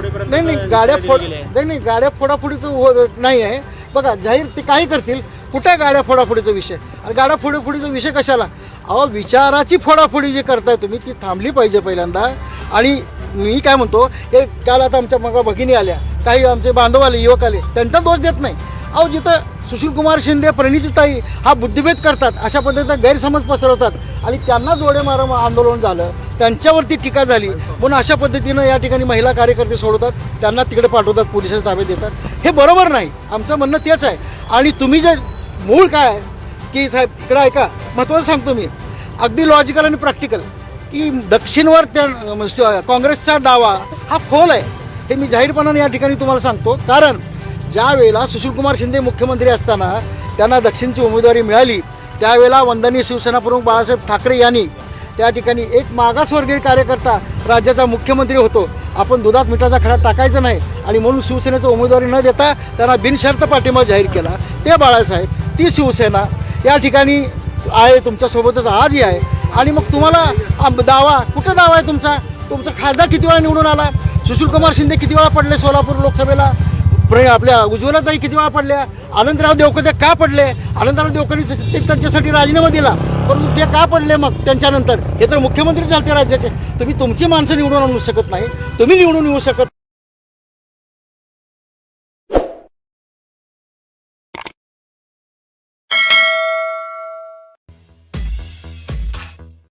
नाही नाही गाड्या फोड नाही नाही गाड्या फोडाफोडीचं हो- नाही आहे. बघा जाहीर ते काही करतील कुठे गाड्या फोडाफोडीचा विषय? आणि गाड्या फोडाफोडीचा विषय कशाला? अहो विचाराची फोडाफोडी जी करताय तुम्ही ती थांबली पाहिजे पहिल्यांदा. आणि मी काय म्हणतो हे काल आता आमच्या मग भगिनी आल्या काही आमचे बांधव आले युवक आले त्यांचा दोष देत नाही. अहो जिथं सुशीलकुमार शिंदे प्रणितीताई हा बुद्धिभेद करतात. अशा पद्धतीचा गैरसमज पसरवतात. आणि त्यांना जोडे मारम आंदोलन झालं. त्यांच्यावरती टीका झाली. म्हणून अशा पद्धतीनं या ठिकाणी महिला कार्यकर्ते सोडवतात. त्यांना तिकडे पाठवतात. पोलिसांच्या ताब्यात देतात. हे बरोबर नाही. आमचं म्हणणं तेच आहे. आणि तुम्ही जे मूळ काय की साहेब इकडं ऐका. महत्त्वाचं सांगतो मी. अगदी लॉजिकल आणि प्रॅक्टिकल की दक्षिणवर त्या काँग्रेसचा दावा हा खोल आहे. हे मी जाहीरपणाने या ठिकाणी तुम्हाला सांगतो. कारण ज्या वेळेला सुशीलकुमार शिंदे मुख्यमंत्री असताना त्यांना दक्षिणची उमेदवारी मिळाली त्यावेळेला वंदनीय शिवसेना प्रमुख बाळासाहेब ठाकरे यांनी त्या ठिकाणी एक मागासवर्गीय कार्यकर्ता राज्याचा मुख्यमंत्री होतो. आपण दुधात मिठाचा खडा टाकायचा नाही आणि म्हणून शिवसेनेचं उमेदवारी न देता त्यांना बिनशर्त पाठिंबा जाहीर केला. ते बाळासाहेब ती शिवसेना या ठिकाणी आहे तुमच्यासोबतच आजही आहे. आणि मग तुम्हाला दावा कुठं दावा आहे तुमचा? तुमचा खासदार किती वेळा निवडून आला? सुशीलकुमार शिंदे किती वेळा पडले सोलापूर लोकसभेला? प्रे आपल्या उज्ज्वलाताई किती वेळा पडल्या? आनंदराव देवकते का पडले? आनंदराव देवकरांनी त्यांच्यासाठी राजीनामा दिला. परंतु ते का पडले मग त्यांच्यानंतर? हे तर मुख्यमंत्री चालते राज्याचे. तुम्ही तुमची माणसं निवडून आणू शकत नाही. तुम्ही निवडून येऊ शकत